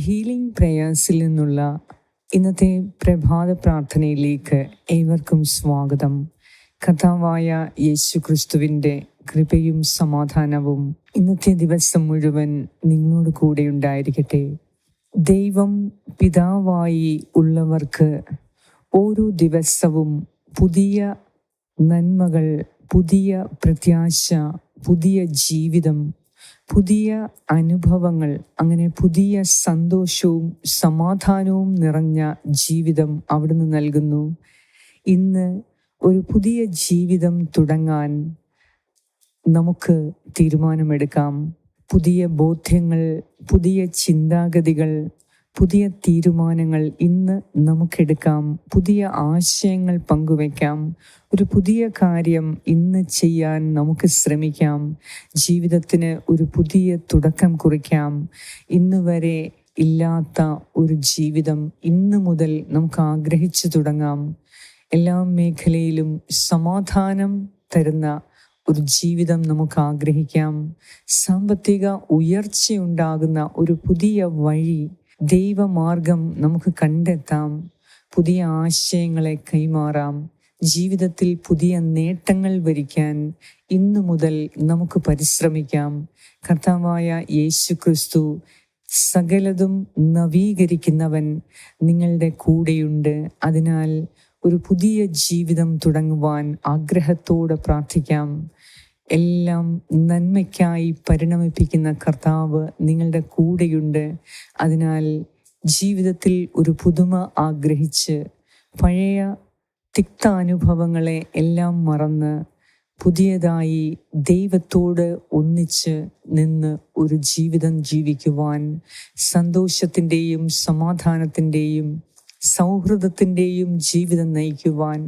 Healing പ്രേയേഴ്സിൽ നിന്നുള്ള ഇന്നത്തെ പ്രഭാത പ്രാർത്ഥനയിലേക്ക് ഏവർക്കും സ്വാഗതം. കഥാവായ യേശു ക്രിസ്തുവിന്റെ കൃപയും സമാധാനവും ഇന്നത്തെ ദിവസം മുഴുവൻ നിങ്ങളോട് കൂടെ ഉണ്ടായിരിക്കട്ടെ. ദൈവം പിതാവായി ഉള്ളവർക്ക് ഓരോ ദിവസവും പുതിയ നന്മകൾ പുതിയ പ്രത്യാശ പുതിയ ജീവിതം പുതിയ അനുഭവങ്ങൾ അങ്ങനെ പുതിയ സന്തോഷവും സമാധാനവും നിറഞ്ഞ ജീവിതം അവിടുന്ന് നൽകുന്നു. ഇന്ന് ഒരു പുതിയ ജീവിതം തുടങ്ങാൻ നമുക്ക് തീരുമാനമെടുക്കാം. പുതിയ ബോധ്യങ്ങൾ പുതിയ ചിന്താഗതികൾ പുതിയ തീരുമാനങ്ങൾ ഇന്ന് നമുക്കെടുക്കാം. പുതിയ ആശയങ്ങൾ പങ്കുവയ്ക്കാം. ഒരു പുതിയ കാര്യം ഇന്ന് ചെയ്യാൻ നമുക്ക് ശ്രമിക്കാം. ജീവിതത്തിന് ഒരു പുതിയ തുടക്കം കുറിക്കാം. ഇന്ന് വരെ ഇല്ലാത്ത ഒരു ജീവിതം ഇന്ന് മുതൽ നമുക്ക് ആഗ്രഹിച്ചു തുടങ്ങാം. എല്ലാ മേഖലയിലും സമാധാനം തരുന്ന ഒരു ജീവിതം നമുക്ക് ആഗ്രഹിക്കാം. സാമ്പത്തിക ഉയർച്ചയുണ്ടാകുന്ന ഒരു പുതിയ വഴി ദൈവമാർഗം നമുക്ക് കണ്ടെത്താം. പുതിയ ആശയങ്ങളെ കൈമാറാം. ജീവിതത്തിൽ പുതിയ നേട്ടങ്ങൾ വരിക്കാൻ ഇന്നു മുതൽ നമുക്ക് പരിശ്രമിക്കാം. കർത്താവായ യേശു ക്രിസ്തു സകലതും നവീകരിക്കുന്നവൻ നിങ്ങളുടെ കൂടെയുണ്ട്. അതിനാൽ ഒരു പുതിയ ജീവിതം തുടങ്ങുവാൻ ആഗ്രഹത്തോടെ പ്രാർത്ഥിക്കാം. എല്ലാം നന്മയ്ക്കായി പരിണമിപ്പിക്കുന്ന കർത്താവ് നിങ്ങളുടെ കൂടെയുണ്ട്. അതിനാൽ ജീവിതത്തിൽ ഒരു പുതുമ ആഗ്രഹിച്ച് പഴയ തിക്ത അനുഭവങ്ങളെ എല്ലാം മറന്ന് പുതിയതായി ദൈവത്തോട് ഒന്നിച്ച് നിന്ന് ഒരു ജീവിതം ജീവിക്കുവാൻ സന്തോഷത്തിന്റെയും സമാധാനത്തിന്റെയും സൗഹൃദത്തിന്റെയും ജീവിതം നയിക്കുവാൻ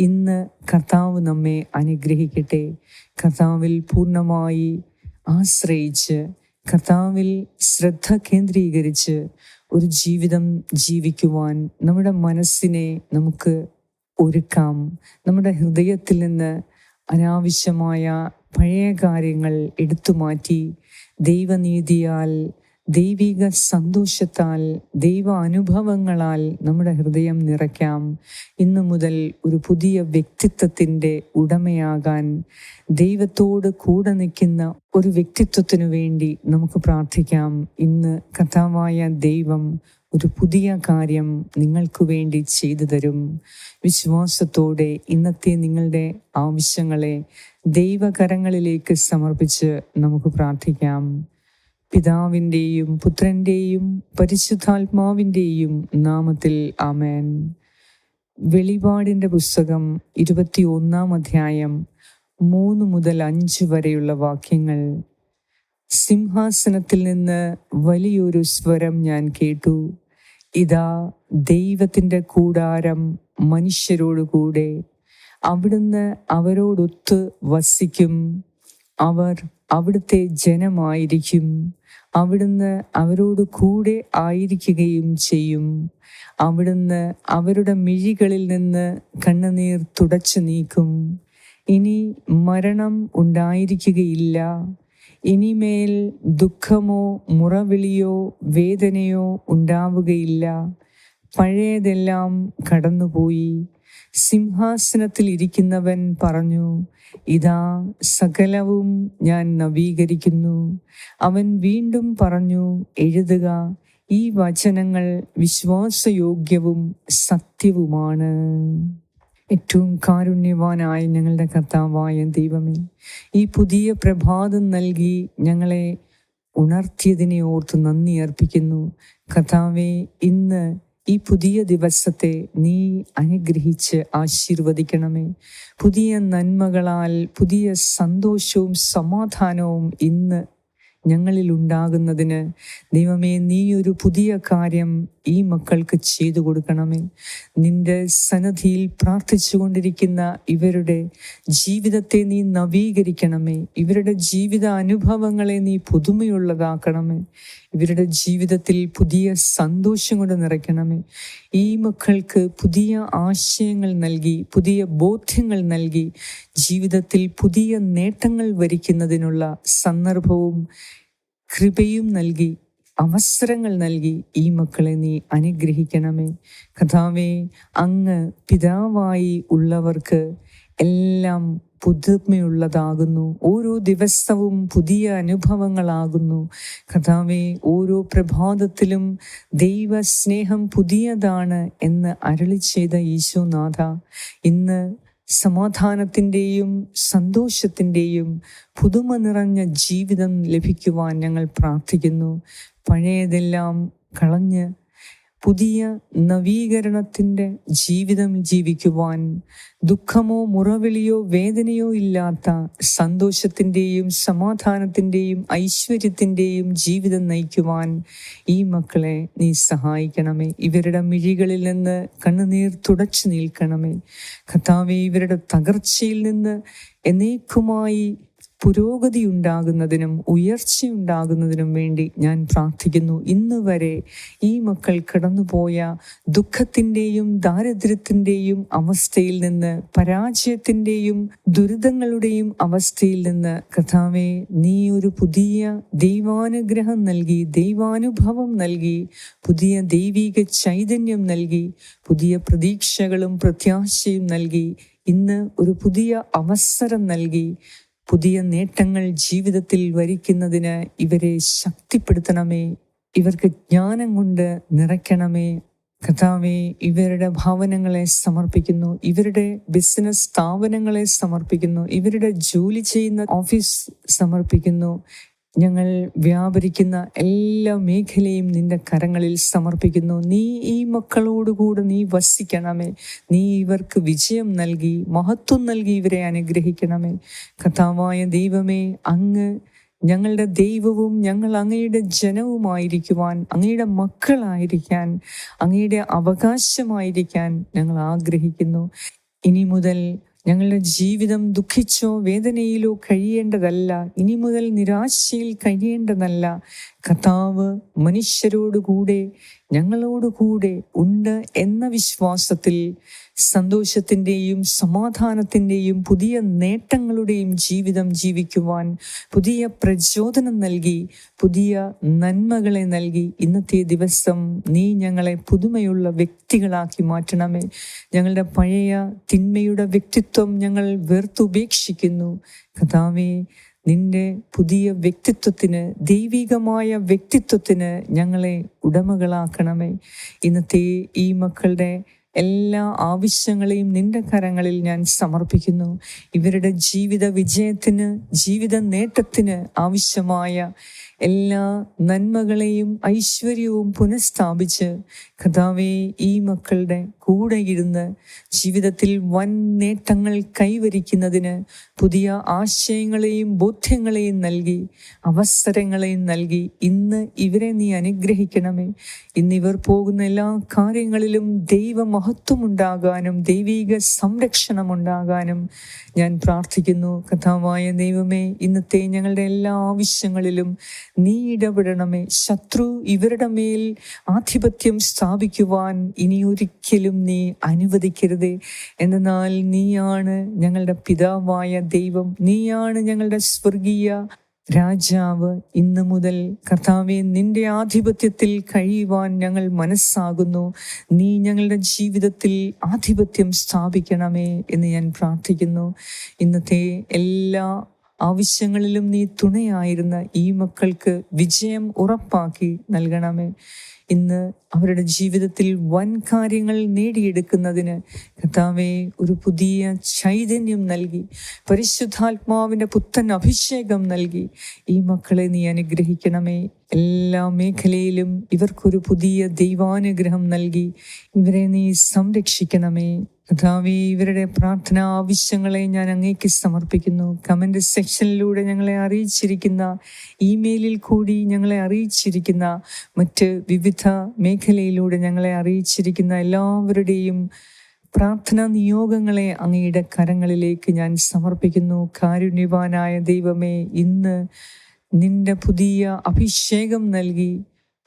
ഇന്ന് കർത്താവ് നമ്മെ അനുഗ്രഹിക്കട്ടെ. കർത്താവിൽ പൂർണമായി ആശ്രയിച്ച് കർത്താവിൽ ശ്രദ്ധ കേന്ദ്രീകരിച്ച് ഒരു ജീവിതം ജീവിക്കുവാൻ നമ്മുടെ മനസ്സിനെ നമുക്ക് ഒരുക്കാം. നമ്മുടെ ഹൃദയത്തിൽ നിന്ന് അനാവശ്യമായ പഴയ കാര്യങ്ങൾ എടുത്തു മാറ്റി ദൈവനീതിയാൽ ദൈവിക സന്തോഷത്താൽ ദൈവ അനുഭവങ്ങളാൽ നമ്മുടെ ഹൃദയം നിറയ്ക്കാം. ഇന്നു മുതൽ ഒരു പുതിയ വ്യക്തിത്വത്തിന്റെ ഉടമയാകാൻ ദൈവത്തോട് കൂടെ നിൽക്കുന്ന ഒരു വ്യക്തിത്വത്തിനു വേണ്ടി നമുക്ക് പ്രാർത്ഥിക്കാം. ഇന്ന് കഥാവായ ദൈവം ഒരു പുതിയ കാര്യം നിങ്ങൾക്ക് വേണ്ടി ചെയ്തു തരും. വിശ്വാസത്തോടെ ഇന്നത്തെ നിങ്ങളുടെ ആവശ്യങ്ങളെ ദൈവകരങ്ങളിലേക്ക് സമർപ്പിച്ച് നമുക്ക് പ്രാർത്ഥിക്കാം. പിതാവിന്റെയും പുത്രന്റെയും പരിശുദ്ധാത്മാവിന്റെയും നാമത്തിൽ ആമേൻ. വെളിപാടിന്റെ പുസ്തകം ഇരുപത്തി ഒന്നാം അധ്യായം മൂന്ന് മുതൽ അഞ്ച് വരെയുള്ള വാക്യങ്ങൾ. സിംഹാസനത്തിൽ നിന്ന് വലിയൊരു സ്വരം ഞാൻ കേട്ടു. ഇതാ ദൈവത്തിന്റെ കൂടാരം മനുഷ്യരോടുകൂടെ അവിടുന്ന് അവരോടൊത്ത് വസിക്കും. അവർ അവിടുത്തെ ജനമായിരിക്കും. അവിടുന്ന് അവരോട് കൂടെ ആയിരിക്കുകയും ചെയ്യും. അവിടുന്ന് അവരുടെ മിഴികളിൽ നിന്ന് കണ്ണുനീർ തുടച്ചു നീക്കും. ഇനി മരണം ഉണ്ടായിരിക്കുകയില്ല. ഇനിമേൽ ദുഃഖമോ മുറവിളിയോ വേദനയോ ഉണ്ടാവുകയില്ല. പഴയതെല്ലാം കടന്നുപോയി. സിംഹാസനത്തിൽ ഇരിക്കുന്നവൻ പറഞ്ഞു ഇതാ സകലവും ഞാൻ നവീകരിക്കുന്നു. അവൻ വീണ്ടും പറഞ്ഞു എഴുതുക ഈ വചനങ്ങൾ വിശ്വാസയോഗ്യവും സത്യവുമാണ്. ഏറ്റവും കാരുണ്യവാനായ ഞങ്ങളുടെ കർത്താവായ ദൈവമേ ഈ പുതിയ പ്രഭാതം നൽകി ഞങ്ങളെ ഉണർത്തിയതിനെ ഓർത്ത് നന്ദി അർപ്പിക്കുന്നു. കർത്താവെ ഇന്ന് ഈ പുതിയ ദിവസത്തെ നീ അനുഗ്രഹിച്ച് ആശീർവദിക്കണമേ. പുതിയ നന്മകളാൽ പുതിയ സന്തോഷവും സമാധാനവും ഇന്ന് ഞങ്ങളിൽ ഉണ്ടാകുന്നതിന് ദൈവമേ നീ ഒരു പുതിയ കാര്യം ഈ മക്കൾക്ക് ചെയ്തു കൊടുക്കണമേ. നിന്റെ സന്നദ്ധിയിൽ പ്രാർത്ഥിച്ചു കൊണ്ടിരിക്കുന്ന ഇവരുടെ ജീവിതത്തെ നീ നവീകരിക്കണമേ. ഇവരുടെ ജീവിത അനുഭവങ്ങളെ നീ പുതുമയുള്ളതാക്കണമേ. ഇവരുടെ ജീവിതത്തിൽ പുതിയ സന്തോഷം കൊണ്ട് നിറയ്ക്കണമേ. ഈ മക്കൾക്ക് പുതിയ ആശയങ്ങൾ നൽകി പുതിയ ബോധ്യങ്ങൾ നൽകി ജീവിതത്തിൽ പുതിയ നേട്ടങ്ങൾ വരിക്കുന്നതിനുള്ള സന്ദർഭവും കൃപയും നൽകി അവസരങ്ങൾ നൽകി ഈ മക്കളെ നീ അനുഗ്രഹിക്കണമേ. കഥാവേ അങ്ങ് പിതാവായി ഉള്ളവർക്ക് എല്ലാം പുതുമയുള്ളതാകുന്നു. ഓരോ ദിവസവും പുതിയ അനുഭവങ്ങളാകുന്നു. കഥാവെ ഓരോ പ്രഭാതത്തിലും ദൈവസ്നേഹം പുതിയതാണ് എന്ന് അരളി ചെയ്ത ഈശോനാഥ ഇന്ന് സമാധാനത്തിന്റെയും സന്തോഷത്തിന്റെയും പുതുമ നിറഞ്ഞ ജീവിതം ലഭിക്കുവാൻ ഞങ്ങൾ പ്രാർത്ഥിക്കുന്നു. പഴയതെല്ലാം കളഞ്ഞ് പുതിയ നവീകരണത്തിന്റെ ജീവിതം ജീവിക്കുവാൻ ദുഃഖമോ മുറവിളിയോ വേദനയോ ഇല്ലാത്ത സന്തോഷത്തിന്റെയും സമാധാനത്തിന്റെയും ഐശ്വര്യത്തിന്റെയും ജീവിതം നയിക്കുവാൻ ഈ മക്കളെ നീ സഹായിക്കണമേ. ഇവരുടെ മിഴികളിൽ നിന്ന് കണ്ണുനീർ തുടച്ചു നിൽക്കണമേ. കഥാവെ ഇവരുടെ തകർച്ചയിൽ നിന്ന് എന്നേക്കുമായി പുരോഗതി ഉണ്ടാകുന്നതിനും ഉയർച്ചയുണ്ടാകുന്നതിനും വേണ്ടി ഞാൻ പ്രാർത്ഥിക്കുന്നു. ഇന്ന് വരെ ഈ മക്കൾ കടന്നുപോയ ദുഃഖത്തിന്റെയും ദാരിദ്ര്യത്തിന്റെയും അവസ്ഥയിൽ നിന്ന് പരാജയത്തിന്റെയും ദുരിതങ്ങളുടെയും അവസ്ഥയിൽ നിന്ന് കഥാവെ നീ ഒരു പുതിയ ദൈവാനുഗ്രഹം നൽകി ദൈവാനുഭവം നൽകി പുതിയ ദൈവിക ചൈതന്യം നൽകി പുതിയ പ്രതീക്ഷകളും പ്രത്യാശയും നൽകി ഇന്ന് ഒരു പുതിയ അവസരം നൽകി പുതിയ നേട്ടങ്ങൾ ജീവിതത്തിൽ വരിക്കുന്നതിന് ഇവരെ ശക്തിപ്പെടുത്തണമേ. ഇവർക്ക് ജ്ഞാനം കൊണ്ട് നിറയ്ക്കണമേ. കഥാവെ ഇവരുടെ ഭാവനങ്ങളെ സമർപ്പിക്കുന്നു. ഇവരുടെ ബിസിനസ് സ്ഥാപനങ്ങളെ സമർപ്പിക്കുന്നു. ഇവരുടെ ജോലി ചെയ്യുന്ന ഓഫീസ് സമർപ്പിക്കുന്നു. ഞങ്ങൾ വ്യാപരിക്കുന്ന എല്ലാ മേഖലയും നിന്റെ കരങ്ങളിൽ സമർപ്പിക്കുന്നു. നീ ഈ മക്കളോടുകൂടെ നീ വസിക്കണമേ. നീ ഇവർക്ക് വിജയം നൽകി മഹത്വം നൽകി ഇവരെ അനുഗ്രഹിക്കണമേ. കഥാവായ ദൈവമേ അങ്ങ് ഞങ്ങളുടെ ദൈവവും ഞങ്ങൾ അങ്ങയുടെ ജനവുമായിരിക്കുവാൻ അങ്ങയുടെ മക്കളായിരിക്കാൻ അങ്ങയുടെ അവകാശമായിരിക്കാൻ ഞങ്ങൾ ആഗ്രഹിക്കുന്നു. ഇനി മുതൽ ഞങ്ങളുടെ ജീവിതം ദുഃഖിച്ചോ വേദനയിലോ കഴിയേണ്ടതല്ല. ഇനി മുതൽ നിരാശയിൽ കഴിയേണ്ടതല്ല. കഥാവ് മനുഷ്യരോടുകൂടെ ഞങ്ങളോടുകൂടെ ഉണ്ട് എന്ന വിശ്വാസത്തിൽ സന്തോഷത്തിന്റെയും സമാധാനത്തിന്റെയും പുതിയ നേട്ടങ്ങളുടെയും ജീവിതം ജീവിക്കുവാൻ പുതിയ പ്രചോദനം നൽകി പുതിയ നന്മകളെ നൽകി ഇന്നത്തെ ദിവസം നീ ഞങ്ങളെ പുതുമയുള്ള വ്യക്തികളാക്കി മാറ്റണമേ. ഞങ്ങളുടെ പഴയ തിന്മയുടെ വ്യക്തിത്വം ഞങ്ങൾ വെറുത്തുപേക്ഷിക്കുന്നു കഥാവേ നിന്റെ പുതിയ വ്യക്തിത്വത്തിന് ദൈവികമായ വ്യക്തിത്വത്തിന് ഞങ്ങളെ ഉടമകളാക്കണമേ. ഇന്നത്തെ ഈ മക്കളുടെ എല്ലാ ആവശ്യങ്ങളെയും നിന്റെ കരങ്ങളിൽ ഞാൻ സമർപ്പിക്കുന്നു. ഇവരുടെ ജീവിത വിജയത്തിന് ജീവിത നേട്ടത്തിന് ആവശ്യമായ എല്ലാ നന്മകളെയും ഐശ്വര്യവും പുനഃസ്ഥാപിച്ച് കഥാവെ ഈ മക്കളുടെ കൂടെ ഇരുന്ന് ജീവിതത്തിൽ വൻ നേട്ടങ്ങൾ കൈവരിക്കുന്നതിന് പുതിയ ആശയങ്ങളെയും ബോധ്യങ്ങളെയും നൽകി അവസരങ്ങളെയും നൽകി ഇന്ന് ഇവരെ നീ അനുഗ്രഹിക്കണമേ. ഇന്ന് ഇവർ പോകുന്ന എല്ലാ കാര്യങ്ങളിലും ദൈവമഹത്വമുണ്ടാകാനും ദൈവീക സംരക്ഷണം ഉണ്ടാകാനും ഞാൻ പ്രാർത്ഥിക്കുന്നു. കഥാവായ ദൈവമേ ഇന്നത്തെ ഞങ്ങളുടെ എല്ലാ ആവശ്യങ്ങളിലും നീ ഇടപെടണമേ ശത്രു ഇവരുടെ മേൽ ആധിപത്യം സ്ഥാപിക്കുവാൻ ഇനിയൊരിക്കലും നീ അനുവദിക്കരുതേ. എന്നാൽ നീയാണ് ഞങ്ങളുടെ പിതാവായ ദൈവം. നീയാണ് ഞങ്ങളുടെ സ്വർഗീയ രാജാവ്. ഇന്നു മുതൽ കർത്താവെ നിന്റെ ആധിപത്യത്തിൽ കഴിയുവാൻ ഞങ്ങൾ മനസ്സാകുന്നു. നീ ഞങ്ങളുടെ ജീവിതത്തിൽ ആധിപത്യം സ്ഥാപിക്കണമേ എന്ന് ഞാൻ പ്രാർത്ഥിക്കുന്നു. ഇന്നത്തെ എല്ലാ ആവശ്യങ്ങളിലും നീ തുണയായിരുന്ന ഈ മക്കൾക്ക് വിജയം ഉറപ്പാക്കി നൽകണമേ. ഇന്ന് അവരുടെ ജീവിതത്തിൽ വൻ കാര്യങ്ങൾ നേടിയെടുക്കുന്നതിന് കർത്താവെ ഒരു പുതിയ ചൈതന്യം നൽകി. പരിശുദ്ധാത്മാവിന്റെ പുത്തൻ അഭിഷേകം നൽകി. ഈ മക്കളെ നീ അനുഗ്രഹിക്കണമേ. എല്ലാ മേഖലയിലും ഇവർക്കൊരു പുതിയ ദൈവാനുഗ്രഹം നൽകി. ഇവരെ നീ സംരക്ഷിക്കണമേ. കഥാവി ഇവരുടെ പ്രാർത്ഥന ആവശ്യങ്ങളെ ഞാൻ അങ്ങേക്ക് സമർപ്പിക്കുന്നു. കമന്റ് സെക്ഷനിലൂടെ ഞങ്ങളെ അറിയിച്ചിരിക്കുന്ന ഇമെയിലിൽ കൂടി ഞങ്ങളെ അറിയിച്ചിരിക്കുന്ന മറ്റ് വിവിധ മേഖലയിലൂടെ ഞങ്ങളെ അറിയിച്ചിരിക്കുന്ന എല്ലാവരുടെയും പ്രാർത്ഥനാ നിയോഗങ്ങളെ അങ്ങയുടെ കരങ്ങളിലേക്ക് ഞാൻ സമർപ്പിക്കുന്നു. കാരുണ്യവാനായ ദൈവമേ ഇന്ന് നിന്റെ പുതിയ അഭിഷേകം നൽകി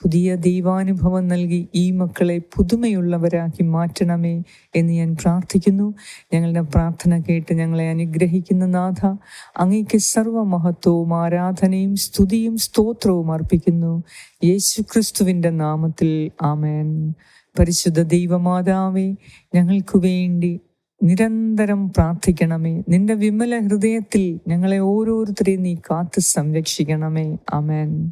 പുതിയ ദൈവാനുഭവം നൽകി ഈ മക്കളെ പുതുമയുള്ളവരാക്കി മാറ്റണമേ എന്ന് ഞാൻ പ്രാർത്ഥിക്കുന്നു. ഞങ്ങളുടെ പ്രാർത്ഥന കേട്ട് ഞങ്ങളെ അനുഗ്രഹിക്കുന്ന നാഥ അങ്ങേക്ക് സർവമഹത്വവും ആരാധനയും സ്തുതിയും സ്തോത്രവും അർപ്പിക്കുന്നു. യേശു ക്രിസ്തുവിന്റെ നാമത്തിൽ ആമേൻ. പരിശുദ്ധ ദൈവമാതാവേ ഞങ്ങൾക്ക് വേണ്ടി നിരന്തരം പ്രാർത്ഥിക്കണമേ. നിന്റെ വിമല ഹൃദയത്തിൽ ഞങ്ങളെ ഓരോരുത്തരെയും നീ കാത്ത് സംരക്ഷിക്കണമേ. അമേൻ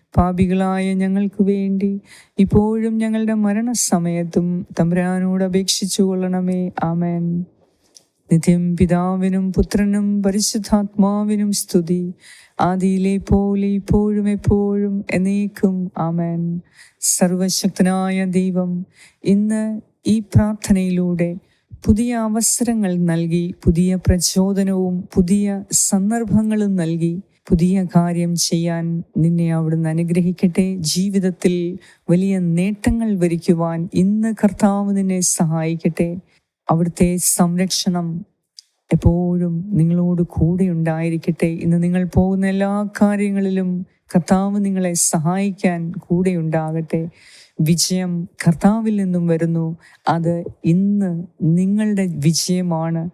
പാപികളായ ഞങ്ങൾക്ക് വേണ്ടി ഇപ്പോഴും ഞങ്ങളുടെ മരണസമയത്തും തമ്പുരാനോട് അപേക്ഷിച്ചു കൊള്ളണമേ. ആമേൻ. നിത്യം പിതാവിനും പുത്രനും പരിശുദ്ധാത്മാവിനും സ്തുതി. ആദിയിലെ പോലെ ഇപ്പോഴും എപ്പോഴും എന്നേക്കും. ആമേൻ. സർവശക്തനായ ദൈവം ഇന്ന് ഈ പ്രാർത്ഥനയിലൂടെ പുതിയ അവസരങ്ങൾ നൽകി പുതിയ പ്രചോദനവും പുതിയ സന്ദർഭങ്ങളും നൽകി പുതിയ കാര്യം ചെയ്യാൻ നിന്നെ അവിടുന്ന് അനുഗ്രഹിക്കട്ടെ. ജീവിതത്തിൽ വലിയ നേട്ടങ്ങൾ വരിക്കുവാൻ ഇന്ന് കർത്താവ് നിന്നെ സഹായിക്കട്ടെ. അവിടുത്തെ സംരക്ഷണം എപ്പോഴും നിങ്ങളോട് കൂടെ ഉണ്ടായിരിക്കട്ടെ. ഇന്ന് നിങ്ങൾ പോകുന്ന എല്ലാ കാര്യങ്ങളിലും കർത്താവ് നിങ്ങളെ സഹായിക്കാൻ കൂടെ ഉണ്ടാകട്ടെ. വിജയം കർത്താവിൽ നിന്നും വരുന്നു. അത് ഇന്ന് നിങ്ങളുടെ വിജയമാണ്.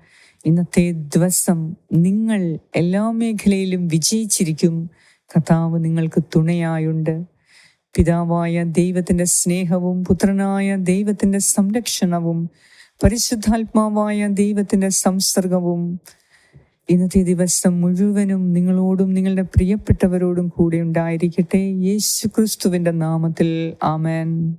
ഇന്നത്തെ ദിവസം നിങ്ങൾ എല്ലാ മേഖലയിലും വിജയിച്ചിരിക്കും. കർത്താവ് നിങ്ങൾക്ക് തുണയായുണ്ട്. പിതാവായ ദൈവത്തിന്റെ സ്നേഹവും പുത്രനായ ദൈവത്തിന്റെ സംരക്ഷണവും പരിശുദ്ധാത്മാവായ ദൈവത്തിന്റെ സംസർഗവും ഇന്നത്തെ ദിവസം മുഴുവനും നിങ്ങളോടും നിങ്ങളുടെ പ്രിയപ്പെട്ടവരോടും കൂടെ ഉണ്ടായിരിക്കട്ടെ. യേശു ക്രിസ്തുവിന്റെ നാമത്തിൽ. ആമേൻ.